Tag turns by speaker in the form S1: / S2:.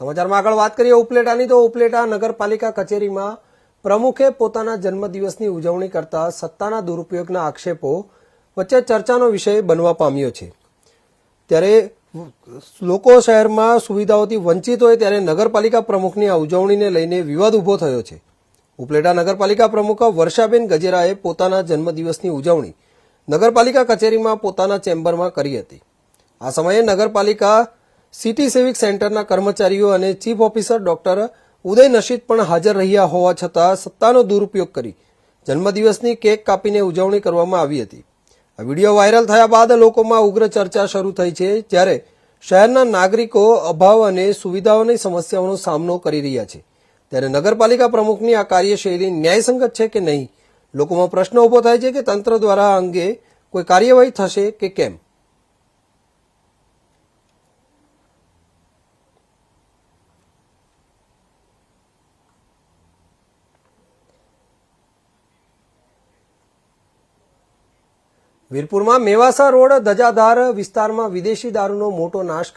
S1: સમાચારમાં આગળ વાત કરીએ ઉપલેટાની, તો ઉપલેટા નગરપાલિકા કચેરીમાં પ્રમુખે પોતાના જન્મદિવસની ઉજવણી કરતા સત્તાના દુરુપયોગના આક્ષેપો વચ્ચે ચર્ચાનો વિષય બનવા પામ્યો છે. ત્યારે લોકો શહેરમાં સુવિધાઓથી વંચિત હોય ત્યારે નગરપાલિકા પ્રમુખની આ ઉજવણીને લઈને વિવાદ ઊભો થયો છે. ઉપલેટા નગરપાલિકા પ્રમુખ વર્ષાબેન ગજેરાએ પોતાના જન્મદિવસની ઉજવણી નગરપાલિકા કચેરીમાં પોતાના ચેમ્બરમાં કરી હતી. આ સમયે નગરપાલિકા સિટી સિવિક સેન્ટરના કર્મચારીઓ અને chief officer doctor Uday Nashid પણ હાજર રહ્યા હોવા છતાં સત્તાનો દુરુપયોગ કરી જન્મદિવસની કેક કાપીને ઉજવણી કરવામાં આવી હતી. આ વીડિયો વાયરલ થયા બાદ લોકોમાં ઉગ્ર ચર્ચા શરૂ થઈ છે, જ્યારે શહેરના નાગરિકો અભાવ અને સુવિધાઓની સમસ્યાઓનો સામનો કરી રહ્યા છે. ત્યારે નગરપાલિકા પ્રમુખની આ કાર્યશૈલી ન્યાયસંગત છે કે નહીં? લોકોમાં પ્રશ્ન ઊભો થાય છે કે તંત્ર દ્વારા અંગે કોઈ કાર્યવાહી થશે કે કેમ? વીરપુરમાં મેવાસા રોડ ધજાધાર વિસ્તારમાં વિદેશી દારૂનો મોટો નાશ